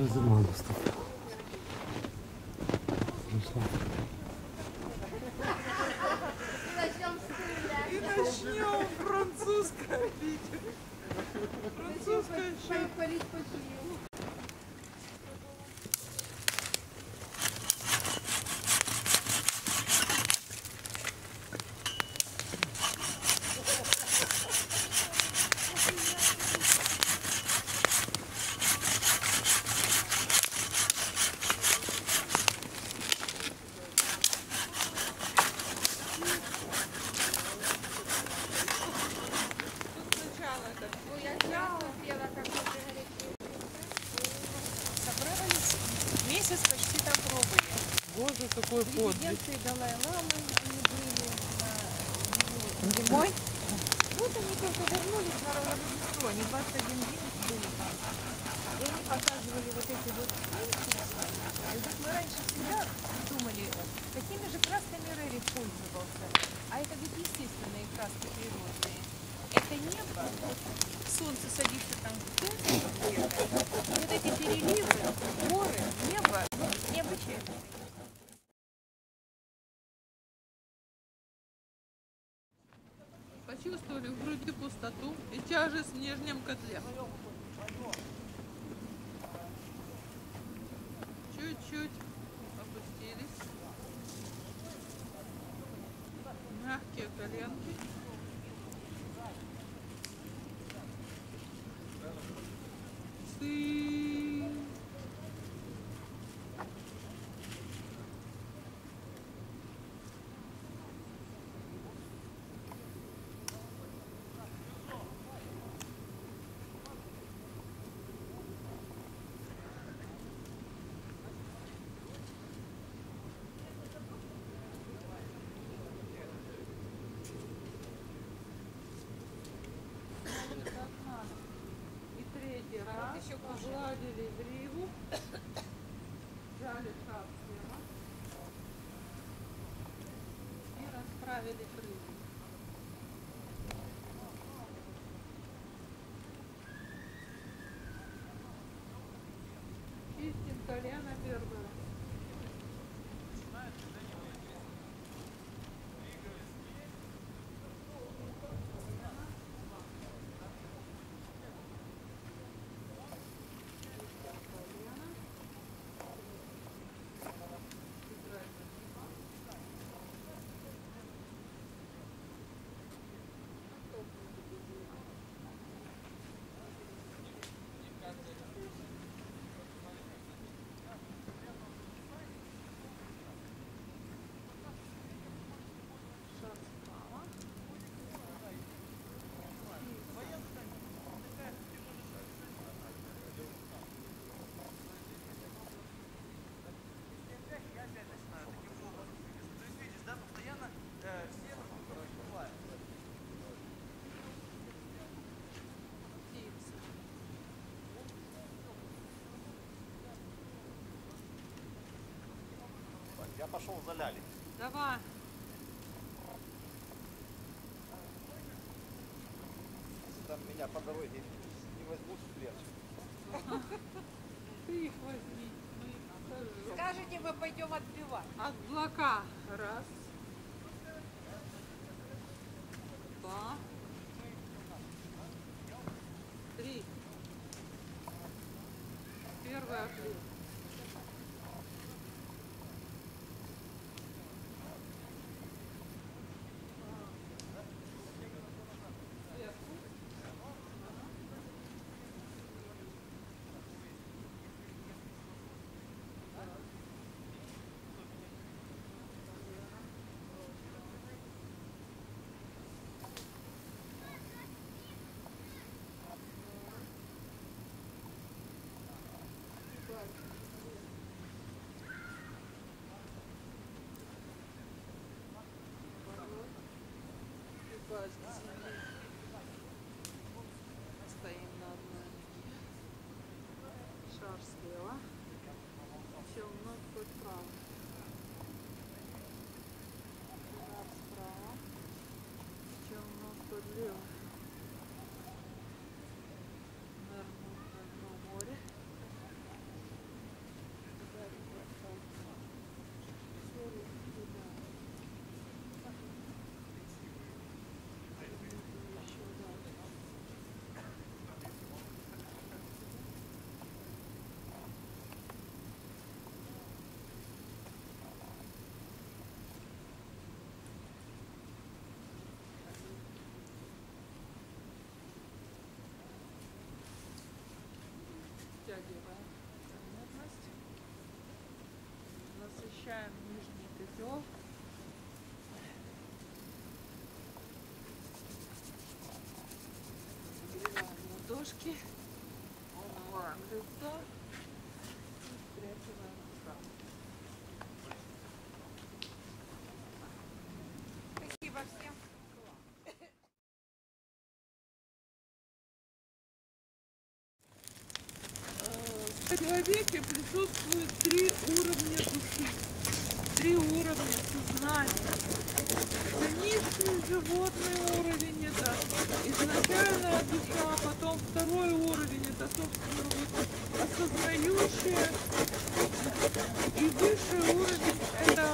Уже зима наступила. Месяц почти там пробыли. Боже, какой подвиг. Резиденции Далай-Ламы были на зимой. Вот они только вернулись на Рождество, они 21 день были там. И они показывали вот эти вот. И вот мы раньше всегда думали, какими же красками Рерих пользовался. А это ведь естественные краски природные. Это небо, солнце садится там где-то, вот эти пустоту и тяжесть в нижнем котле. Чуть-чуть еще погладили гриву, взяли шапку и расправили крылья. Пошел за Лялей. Давай. Если там меня по дороге не возьмут в плен. Ты их возьми. Скажете, мы пойдем отбивать. Облака. Раз. Два. Три. Первый отлив. Включаем нижний котел. Нагреваем ладошки. Омываем лицо. И стряхиваем рукав. Спасибо всем. В человеке присутствует три уровня души, три уровня сознания. Это низкий животный уровень, это изначальная душа, потом второй уровень, это, собственно, вот осознающая. И высший уровень это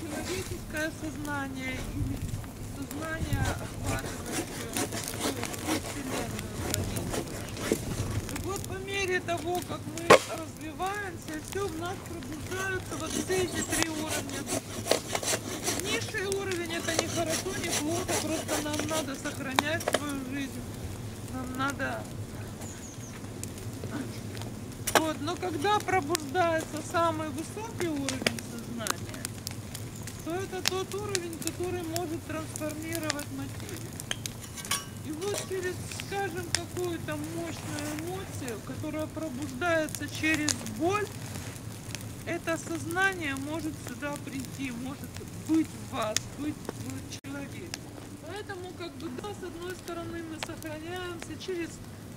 человеческое сознание или сознание, охватывающее Вселенную. И вот по мере того, как мы развиваемся, все в нас пробуждаются вот эти три уровня. Низший уровень это не хорошо, не плохо, просто нам надо сохранять свою жизнь. Нам надо... Вот, но когда пробуждается самый высокий уровень сознания, то это тот уровень, который может трансформировать материю. И вот через, скажем, какую-то мощную эмоцию, которая пробуждается через боль, это сознание может сюда прийти, может быть в вас, быть в человеке. Поэтому, как бы, да, с одной стороны, мы сохраняемся через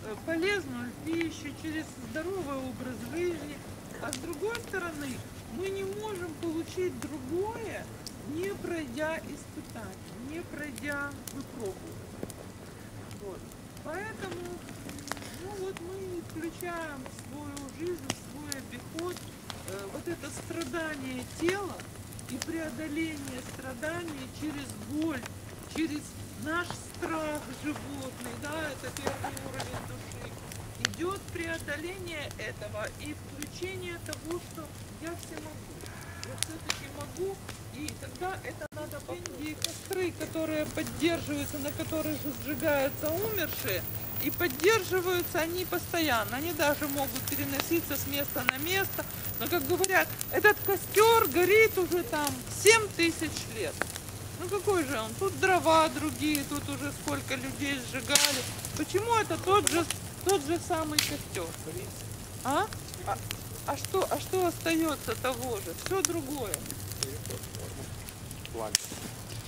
э, полезную пищу, через здоровый образ жизни, а с другой стороны, мы не можем получить другое, не пройдя испытания, не пройдя выпробование. Поэтому ну вот мы включаем в свою жизнь, в свой обиход э, вот это страдание тела и преодоление страданий через боль, через наш страх животный, да, это первый уровень души. Идет преодоление этого и включение того, что я все могу. Я все-таки могу, и тогда это надо и костры, которые поддерживаются, на которых сжигаются умершие, и поддерживаются они постоянно. Они даже могут переноситься с места на место. Но, как говорят, этот костер горит уже там 7 тысяч лет. Ну какой же он? Тут дрова другие, тут уже сколько людей сжигали. Почему это тот же, тот же самый костер? А? А, что, а что остается того же? Все другое.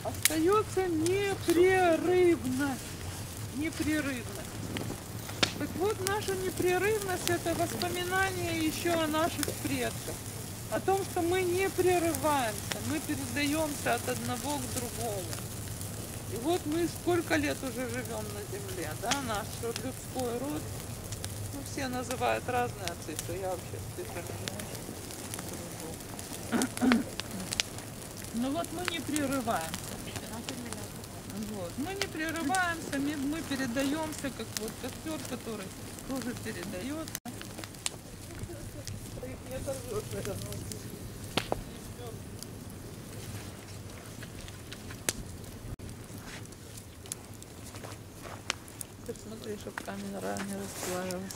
Остается непрерывность. Непрерывность. Так вот, наша непрерывность это воспоминание еще о наших предках. О том, что мы не прерываемся, мы передаемся от одного к другому. И вот мы сколько лет уже живем на Земле, да, наш людской род. Все называют разные цифры, я вообще с цифрами не очень. Ну вот мы не прерываемся. Вот. Мы не прерываемся, мы передаемся, как вот костер, который тоже передается. Смотри, чтобы камера не расплавилась.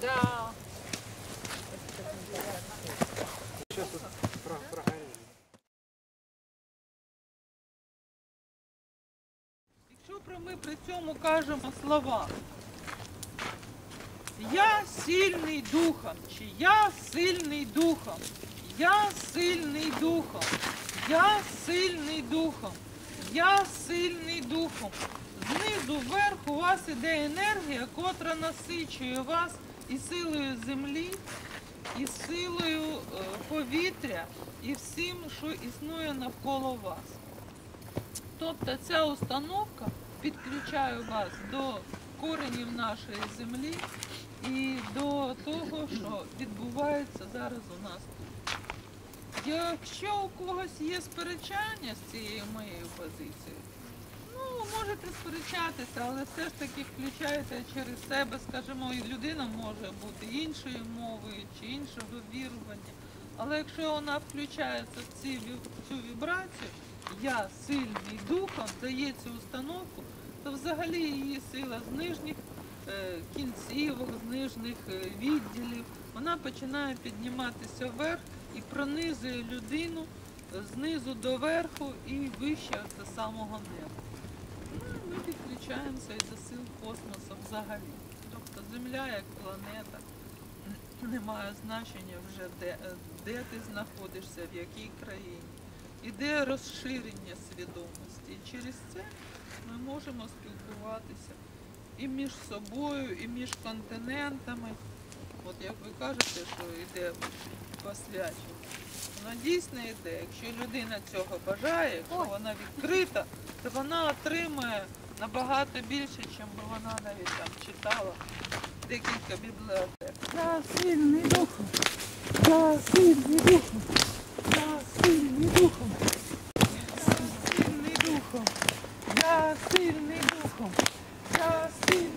Да. Сейчас прогорели. Якщо про ми при цьому кажемо слова Я сильний духом, чи я сильний духом, я сильний духом, я сильний духом, я сильний духом. Знизу вверх у вас іде енергія, котра насичує вас і силою землі, і силою е, повітря, і всім, що існує навколо вас. Тобто ця установка підключає вас до коренів нашої землі і до того, що відбувається зараз у нас тут. Якщо у когось є сперечання з цією моєю позицією, ну можете сперечатися, але все ж таки включайте через себе, скажімо, і людина може бути іншою мовою чи іншого вірування. Але якщо вона включається в в цю вібрацію, я сильний духом, дає цю установку, то взагалі її сила з нижніх е, кінцівок, з нижніх е, відділів. Вона починає підніматися вверх і пронизує людину знизу до верху і вище до самого неба. Ну, ми підключаємося і до сил космосу взагалі. Тобто Земля як планета не має значення вже де, де ти знаходишся, в якій країні. Іде розширення свідомості. І через це ми можемо спілкуватися і між собою, і між континентами. От як ви кажете, що йде посвячення. Воно дійсно йде. Якщо людина цього бажає, якщо вона відкрита, то вона отримає набагато більше, ніж би вона навіть там читала декілька бібліотек. Я сильний духом. Я сильний духом. Я сильний духом. Сильний духом. Я сильний духом. Я сильний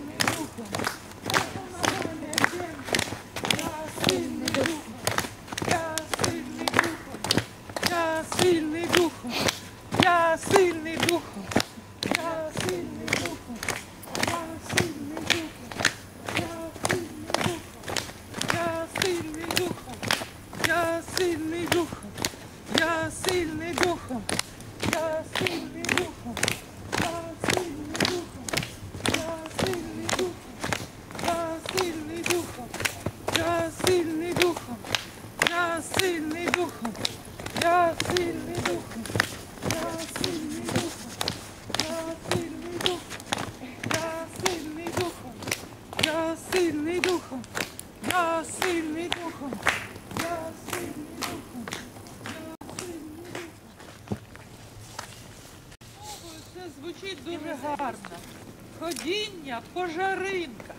Ходіння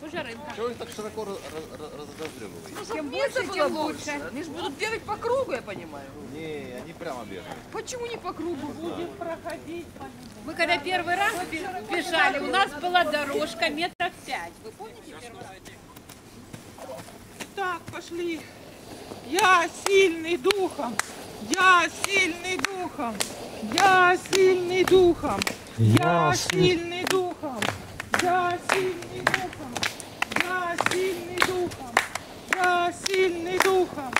по жаринках. Чего вы так широко раз- раз- разозавливаете? Чем больше, тем лучше. Они же будут бегать по кругу, я понимаю. Не, они прямо бегают. Почему не по кругу? Будем проходить по. Мы когда первый раз бе- бежали, у нас была дорожка метров пять. Вы помните первый раз? Так, пошли. Я сильный духом. Я сильный духом. Я сильный духом. Я сильный духом. Я сильный духом. Я сильный духом. Я сильный духом.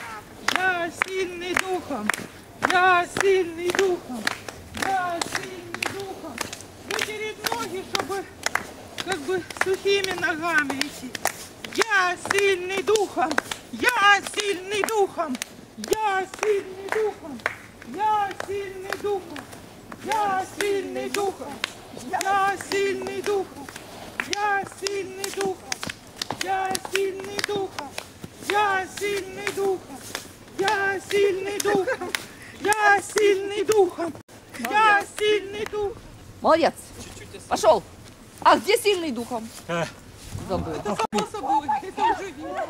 Я сильный духом. Я сильный духом. Я сильный духом. Вытереть ноги, чтобы как бы сухими ногами идти. Я сильный духом, я сильный духом, я сильный духом, я сильный духом, я сильный духом, я сильный духом, я сильный духом, я сильный духом, я сильный духом, я сильный духом, я сильный духом, я сильный духом. Молодец. Пошел. А где сильный духом? Забыл. Само собой, это уже видно.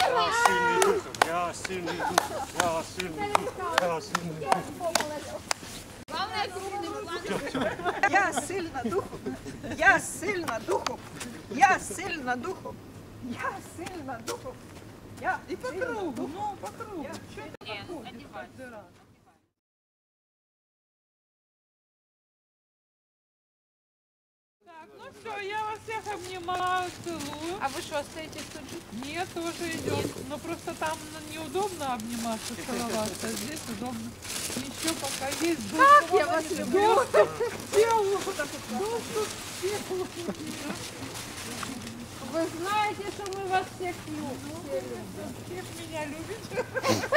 Я сильний духом, я сильний духом, я сильний духом, я сильний духом. Я сильна духом. Я сильна духом. Я сильна духом. Я сильна духом. Я И по кругу, ну, по кругу. Что ты все, я вас всех обнимаю, целую. А вы что, остаетесь тут жить? Нет, тоже идет. Но просто там ну, неудобно обниматься, целоваться, а здесь удобно. Еще пока есть доступ. Как я вас люблю! Доступ к телу! Доступ к телу! Вы знаете, что мы вас всех любим. Всех меня любит.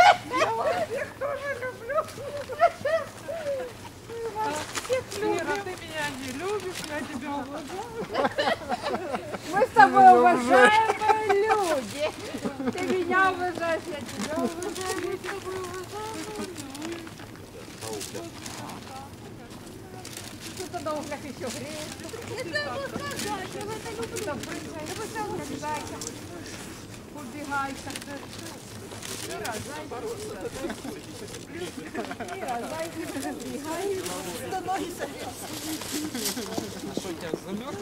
на углях еще греется. Я знаю, сказать, я это люблю. Там прыгай, давай сам убегайся. Убегайся. Не разайся. Не разайся, убегай. Становится. А что, у тебя замерз?